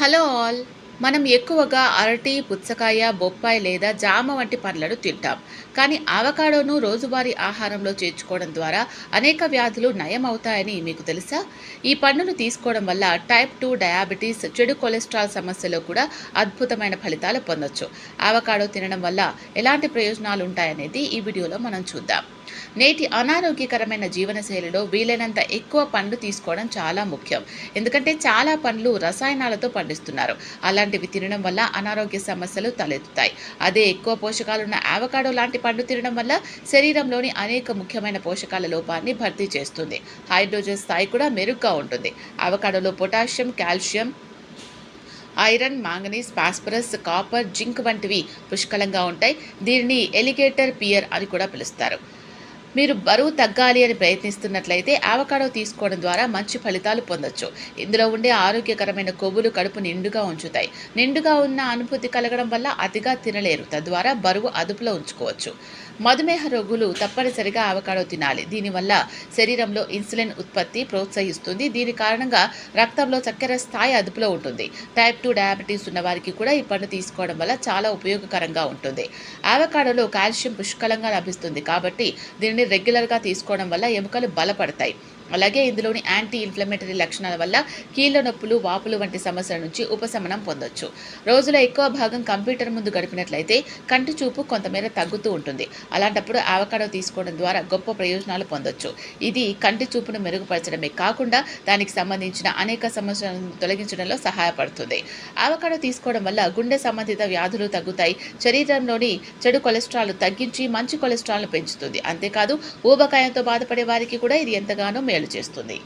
Hello all. మనం ఎక్కువగా అరటి పుచ్చకాయ బొప్పాయి లేదా జామ వంటి పండ్లను తింటాం. కానీ ఆవకాడోను రోజువారీ ఆహారంలో చేర్చుకోవడం ద్వారా అనేక వ్యాధులు నయం అవుతాయని మీకు తెలుసా? ఈ పండును తీసుకోవడం వల్ల టైప్ టూ డయాబెటీస్ చెడు కొలెస్ట్రాల్ సమస్యలో కూడా అద్భుతమైన ఫలితాలు పొందొచ్చు. ఆవకాడో తినడం వల్ల ఎలాంటి ప్రయోజనాలు ఉంటాయనేది ఈ వీడియోలో మనం చూద్దాం. నేటి అనారోగ్యకరమైన జీవనశైలిలో వీలైనంత ఎక్కువ పండ్లు తీసుకోవడం చాలా ముఖ్యం. ఎందుకంటే చాలా పండ్లు రసాయనాలతో పండిస్తున్నారు. అలాంటివి తినడం వల్ల అనారోగ్య సమస్యలు తలెత్తుతాయి. అదే ఎక్కువ పోషకాలున్న ఆవకాడో లాంటి పండు తినడం వల్ల శరీరంలోని అనేక ముఖ్యమైన పోషకాల లోపాన్ని భర్తీ చేస్తుంది. హైడ్రోజన్ స్థాయి కూడా మెరుగ్గా ఉంటుంది. అవకాడోలో potassium calcium iron manganese phosphorus copper zinc వంటివి పుష్కలంగా ఉంటాయి. దీనిని ఎలిగేటర్ పియర్ అని కూడా పిలుస్తారు. మీరు బరువు తగ్గాలి అని ప్రయత్నిస్తున్నట్లయితే ఆవకాడో తీసుకోవడం ద్వారా మంచి ఫలితాలు పొందొచ్చు. ఇందులో ఉండే ఆరోగ్యకరమైన కొవ్వులు కడుపు నిండుగా ఉంచుతాయి. నిండుగా ఉన్న అనుభూతి కలగడం వల్ల అతిగా తినలేరు. తద్వారా బరువు అదుపులో ఉంచుకోవచ్చు. మధుమేహ రోగులు తప్పనిసరిగా ఆవకాడో తినాలి. దీనివల్ల శరీరంలో ఇన్సులిన్ ఉత్పత్తి ప్రోత్సహిస్తుంది. దీని కారణంగా రక్తంలో చక్కెర స్థాయి అదుపులో ఉంటుంది. టైప్ టూ డయాబెటీస్ ఉన్న వారికి కూడా ఈ పండు తీసుకోవడం వల్ల చాలా ఉపయోగకరంగా ఉంటుంది. ఆవకాడోలో కాల్షియం పుష్కలంగా లభిస్తుంది కాబట్టి దీని రెగ్యులర్గా తీసుకోవడం వల్ల ఎముకలు బలపడతాయి. అలాగే ఇందులోని యాంటీ ఇన్ఫ్లమేటరీ లక్షణాల వల్ల కీళ్ళ నొప్పులు వాపులు వంటి సమస్యల నుంచి ఉపశమనం పొందొచ్చు. రోజులో ఎక్కువ భాగం కంప్యూటర్ ముందు గడిపినట్లయితే కంటి చూపు కొంతమేర తగ్గుతూ ఉంటుంది. అలాంటప్పుడు ఆవకాడో తీసుకోవడం ద్వారా గొప్ప ప్రయోజనాలు పొందొచ్చు. ఇది కంటి చూపును మెరుగుపరచడమే కాకుండా దానికి సంబంధించిన అనేక సమస్యలను తొలగించడంలో సహాయపడుతుంది. ఆవకాడో తీసుకోవడం వల్ల గుండె సంబంధిత వ్యాధులు తగ్గుతాయి. శరీరంలోని చెడు కొలెస్ట్రాల్ తగ్గించి మంచి కొలెస్ట్రాల్ను పెంచుతుంది. అంతేకాదు ఊబకాయంతో బాధపడే వారికి కూడా ఇది ఎంతగానో మేలు చేస్తుంది